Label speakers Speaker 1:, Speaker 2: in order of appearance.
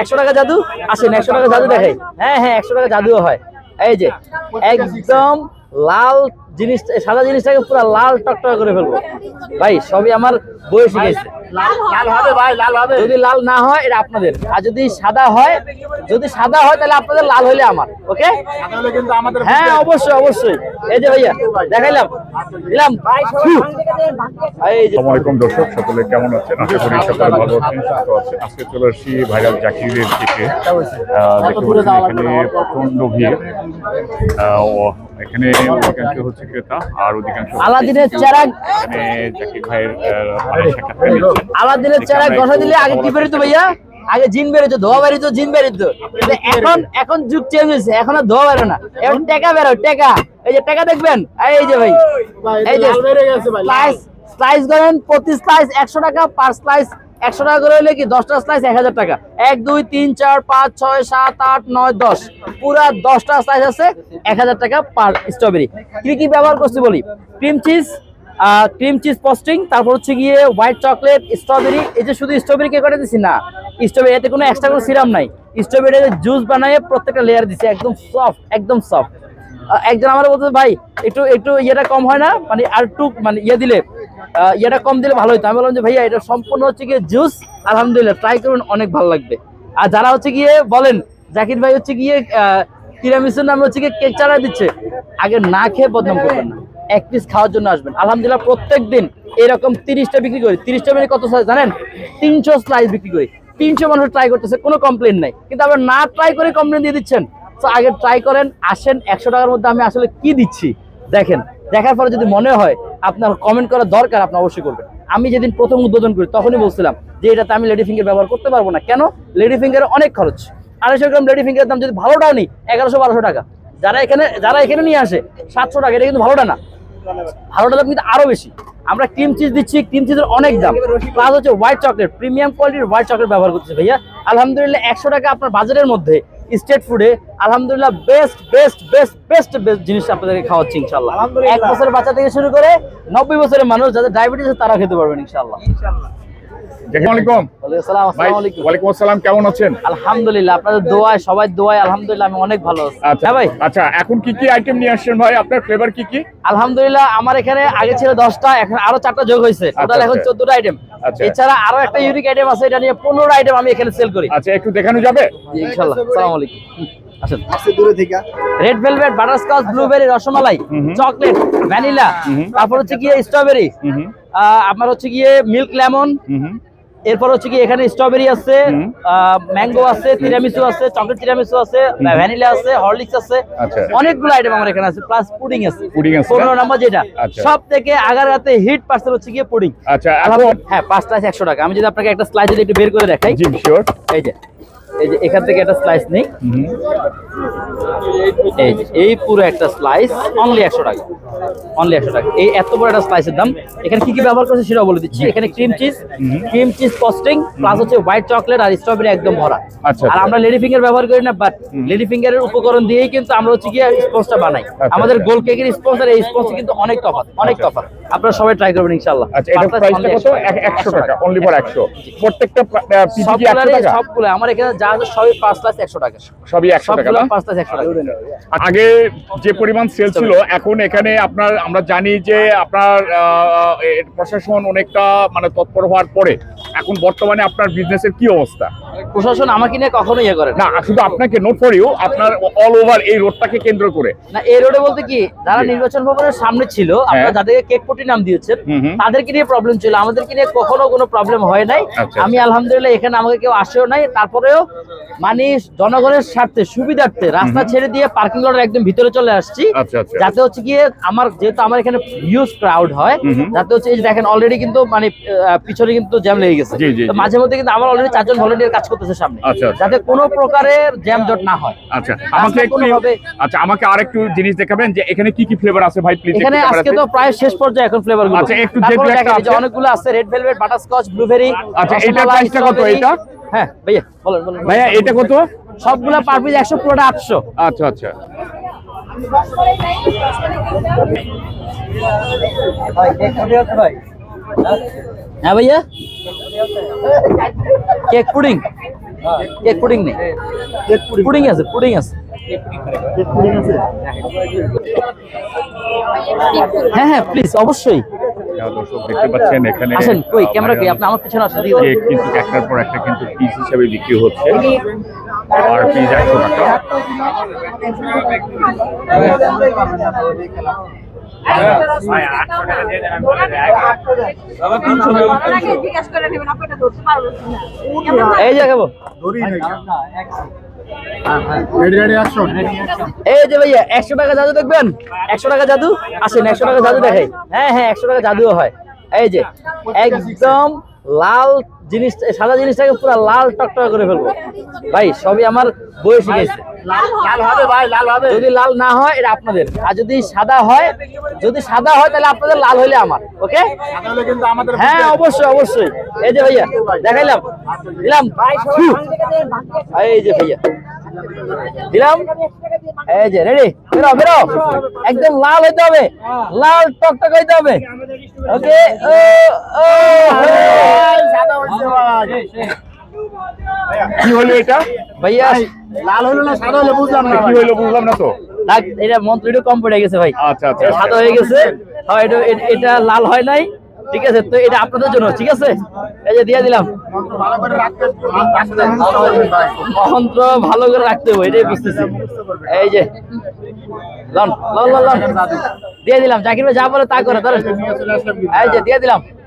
Speaker 1: একশো টাকা জাদু আসেন একশো টাকা জাদু দেখাই হ্যাঁ হ্যাঁ একশো টাকা জাদুও হয় এই যে একদম লাল জিনিস সাদা জিনিসটাকে পুরো লাল টকটক করে ফেলবো ভাই সবই আমার বয়স শিখেছে যদি লাল না হয় এটা আপনাদের আর যদি সাদা হয় যদি সাদা হয় তাহলে আপনাদের লাল হইলে আমার ওকে হ্যাঁ অবশ্যই অবশ্যই এই যে ভাইয়া দেখাইলাম দিলাম
Speaker 2: দর্শক সকলে কেমন আছেন আশা করি ভালো আছেন সুস্থ আছেন আজকে চলে আসছি ভাইরাল চাকরিদের দেখতে প্রচন্ড ভিড় এখানে অধিকাংশ হচ্ছে ক্রেতা আর অধিকাংশ আলাদিনের জাকির ভাইয়ের
Speaker 1: আলাদিনের দিলে আগে কি বেরোতো ভাইয়া আগে জিন বেরোতো ধোয়া বেরিত জিন বেরিত এখন এখন যুগ চেঞ্জ হয়েছে এখন আর ধোয়া বেরো না এখন টেকা বেরো টেকা এই যে টেকা দেখবেন এই যে ভাই এই যে স্লাইস স্লাইস করেন প্রতি স্লাইস একশো টাকা পার স্লাইস একশো টাকা করে হলে কি দশটা স্লাইস এক হাজার টাকা এক দুই তিন চার পাঁচ ছয় সাত আট নয় দশ পুরা দশটা স্লাইস আছে এক হাজার টাকা পার স্ট্রবেরি কি কি ব্যবহার করছি বলি cream cheese cream cheese frosting তারপর হচ্ছে গিয়ে হোয়াইট চকলেট স্ট্রবেরি এই যে শুধু স্ট্রবেরি কে করে দিছি না স্ট্রবেরি এতে কোনো এক্সট্রা কোনো সিরাম নাই স্ট্রবেরি জুস বানিয়ে প্রত্যেকটা লেয়ার দিছি একদম সফট একদম সফট একজন আমার বলতে ভাই একটু একটু ইয়েটা কম হয় না মানে আর টুক মানে ইয়ে দিলে ইয়েটা কম দিলে ভালো হইতো আমি বললাম যে ভাইয়া এটা সম্পূর্ণ হচ্ছে গিয়ে জুস আলহামদুলিল্লাহ ট্রাই করুন অনেক ভালো লাগবে আর যারা হচ্ছে গিয়ে বলেন জাকির ভাই হচ্ছে গিয়ে তিরামিসুর নামে হচ্ছে গিয়ে কেক চারা দিচ্ছে আগে না খেয়ে বদনাম করবেন না এক পিস খাওয়ার জন্য আসবেন আলহামদুলিল্লাহ প্রত্যেক দিন এরকম তিরিশটা বিক্রি করি তিরিশটা মানে কত সাইজ জানেন তিনশো স্লাইস বিক্রি করি তিনশো মানুষ ট্রাই করতেছে কোনো কমপ্লেন নাই কিন্তু আবার না ট্রাই করে কমপ্লেন দিয়ে দিচ্ছেন তো আগে ট্রাই করেন আসেন একশো টাকার মধ্যে আমি আসলে কি দিচ্ছি দেখেন দেখার পরে যদি মনে হয় আপনার কমেন্ট করার দরকার আপনি অবশ্যই করবেন আমি যেদিন প্রথম উদ্বোধন করি তখনই বলছিলাম যে এটাতে আমি লেডি ফিঙ্গার ব্যবহার করতে পারবো না কেন লেডি ফিঙ্গারে অনেক খরচ আড়াইশো গ্রাম লেডি ফিঙ্গারের দাম যদি ভালোটাও নেই এগারোশো বারোশো টাকা যারা এখানে যারা এখানে নিয়ে আসে সাতশো টাকা এটা কিন্তু ভালোটা না ভালোটা দাম কিন্তু আরও বেশি আমরা ক্রিম চিজ দিচ্ছি ক্রিম চিজের অনেক দাম প্লাস হচ্ছে হোয়াইট চকলেট প্রিমিয়াম কোয়ালিটির হোয়াইট চকলেট ব্যবহার করতেছে ভাইয়া আলহামদুলিল্লাহ একশো টাকা আপনার বাজারের মধ্যে স্টেট ফুডে আলহামদুলিল্লাহ best best best best best জিনিস আপনাদেরকে খাওয়াচ্ছি ইনশাল্লাহ এক বছরের বাচ্চা থেকে শুরু করে নব্বই বছরের মানুষ যাদের ডায়াবেটিস তারা খেতে পারবেন ইনশাল্লাহ ইনশাল্লাহ কেমন আছেন আলহামদুলিল্লাহ আপনাদের সবাই আলহামদুলিল্লাহ অনেক ভালো
Speaker 2: আচ্ছা, হ্যাঁ ভাই আচ্ছা, এখন কি কি আইটেম নিয়ে আসছেন ভাই আপনার ফ্লেভার কি কি
Speaker 1: আলহামদুলিল্লাহ আমার এখানে আগে ছিল দশটা এখন আরো চারটা যোগ হয়েছে আচ্ছা, এখন চোদ্দটা আইটেম এছাড়া আরো একটা ইউনিক আইটেম আছে এটা নিয়ে পনেরো আইটেম আমি এখানে সেল করি
Speaker 2: আচ্ছা একটু দেখানো যাবে
Speaker 1: red velvet blueberry rasmalai chocolate vanilla তারপর হচ্ছে গিয়ে স্ট্রবেরি আপনার হচ্ছে গিয়ে মিল্ক লেমন এরপর হচ্ছে কি এখানে স্ট্রবেরি আছে ম্যাঙ্গো আছে তিরামিসু আছে চকলেট তিরামিসু আছে ভ্যানিলা আছে হরলিক্স আছে আচ্ছা। অনেকগুলো আইটেম আমার এখানে আছে প্লাস পুডিং আছে পুডিং আছে পনেরো নম্বর যেটা আচ্ছা। সব থেকে আগার রাতে হিট পার্সেল হচ্ছে গিয়ে পুডিং আচ্ছা হ্যাঁ পাঁচটা আছে একশো টাকা আমি যদি আপনাকে একটা স্লাইস একটু বের করে দেখাই এই যে এই যে এখান থেকে একটা স্লাইস নেই এই যে এই পুরো একটা স্লাইস অনলি একশো টাকা অনলি একশো টাকা এই এত বড় একটা স্লাইসের দাম এখানে কি কি ব্যবহার করছে সেটা বলে দিচ্ছি এখানে cream cheese cream cheese frosting plus হচ্ছে হোয়াইট চকলেট আর স্ট্রবেরি একদম ভরা আচ্ছা, আর আচ্ছা। আমরা লেডি ফিঙ্গার ব্যবহার করি না বাট লেডি ফিঙ্গারের উপকরণ দিয়েই কিন্তু আমরা হচ্ছে গিয়ে স্পঞ্জটা বানাই আচ্ছা, আমাদের গোল কেকের স্পঞ্জ আর এই স্পঞ্জ কিন্তু অনেক তফাৎ অনেক তফাৎ আপনারা সবাই ট্রাই করবেন ইনশাআল্লাহ
Speaker 2: আচ্ছা এটা প্রাইসটা কত 100 টাকা অনলি ফর 100 প্রত্যেকটা পিসি কি 100
Speaker 1: টাকা সবগুলো আমার এখানে যা আছে সবই একশো টাকা
Speaker 2: সবই একশো টাকা আগে যে পরিমাণ সেল ছিল এখন এখানে আপনার আমরা জানি যে আপনার প্রশাসন অনেকটা মানে তৎপর হওয়ার পরে এখন বর্তমানে আপনার বিজনেসের কি অবস্থা
Speaker 1: প্রশাসন আমাকে নিয়ে কখনো ইয়ে করে
Speaker 2: না শুধু আপনাকে নোট ফর ইউ আপনার অল ওভার এই রোডটাকে কেন্দ্র করে
Speaker 1: না এই রোডে বলতে কি যারা নির্বাচন ভবনের সামনে ছিল হ্যাঁ। আপনারা যাদেরকে কেক পটি নাম দিয়েছেন তাদেরকে নিয়ে প্রবলেম ছিল আমাদেরকে নিয়ে কখনো কোনো প্রবলেম হয় নাই আচ্ছা, আচ্ছা। আমি আলহামদুলিল্লাহ এখানে আমাকে কেউ আসেও নাই তারপরেও মানে জনগণের স্বার্থে সুবিধার্থে রাস্তা ছেড়ে দিয়ে পার্কিং লটের একদম ভিতরে চলে আসছি আচ্ছা, যাতে হচ্ছে গিয়ে আমার যেহেতু আমার এখানে হিউজ ক্রাউড হয় যাতে হচ্ছে এই দেখেন অলরেডি কিন্তু মানে পিছনে কিন্তু জ্যাম লেগে গেছে মাঝে মধ্যে কিন্তু আমার অলরেডি চারজন ভলেন্টিয়ার কাজ করতে করতেছে সামনে আচ্ছা, আচ্ছা। যাতে কোনো প্রকারের জ্যাম না হয়
Speaker 2: আচ্ছা আমাকে একটু আচ্ছা আমাকে আরেকটু জিনিস দেখাবেন যে এখানে কি কি ফ্লেভার আছে ভাই প্লিজ
Speaker 1: এখানে আজকে তো প্রায় শেষ পর্যায়ে এখন ফ্লেভার গুলো
Speaker 2: আচ্ছা একটু যে ব্ল্যাকটা
Speaker 1: আছে অনেকগুলো আছে রেড ভেলভেট বাটারস্কচ ব্লুবেরি
Speaker 2: আচ্ছা এটা প্রাইসটা কত এটা
Speaker 1: হ্যাঁ ভাইয়া বলেন
Speaker 2: বলেন ভাইয়া এটা কত
Speaker 1: সবগুলা পার পিস 100 পুরোটা 800 আচ্ছা আচ্ছা ভাই কেক ভাই হ্যাঁ ভাইয়া কেক পুডিং কেক পুডিং নেই পুডিং আছে পুডিং আছে হ্যাঁ হ্যাঁ প্লিজ অবশ্যই দেখতে পাচ্ছেন আসেন কই ক্যামেরা কই আপনি আমার পিছনে আসেন
Speaker 2: কেক কিন্তু একটার পর একটা কিন্তু পিস হিসেবে বিক্রি হচ্ছে আর পিস টাকা এই যে এই
Speaker 1: যে ভাইয়া একশো টাকা জাদু দেখবেন একশো টাকা জাদু আসেন একশো টাকা জাদু দেখাই হ্যাঁ হ্যাঁ একশো টাকা জাদুও হয় এই যে একদম লাল জিনিস সাদা জিনিসটাকে পুরো লাল টকটক করে ফেলবো ভাই সবই আমার বয়সী গেছে ভাই যদি লাল না হয় এটা আপনাদের আর যদি সাদা হয় যদি সাদা হয় তাহলে আপনাদের লাল হইলে আমার ওকে হ্যাঁ অবশ্যই অবশ্যই এই যে ভাইয়া দেখাইলাম দিলাম এই যে ভাইয়া দিলাম এই যে রেডি বেরো বেরো একদম লাল হইতে হবে লাল টকটক হইতে হবে ওকে ও
Speaker 2: ও কি হলো এটা
Speaker 1: ভাইয়া
Speaker 3: লাল হলো না সাদা হলো বুঝলাম না
Speaker 2: কি হলো বুঝলাম না তো
Speaker 1: এটা কম পড়ে গেছে ভাই আচ্ছা আচ্ছা সাদা হয়ে গেছে হ্যাঁ, এটা লাল হয় নাই ঠিক আছে তো এটা আপনাদের জন্য ঠিক আছে এই যে দিয়ে দিলাম মন্ত্র ভালো করে রাখতে হবে এটাই বুঝতেছি এই যে লন লন লন দিয়ে দিলাম জাকির ভাই যা বলে তা করে এই যে দিয়ে দিলাম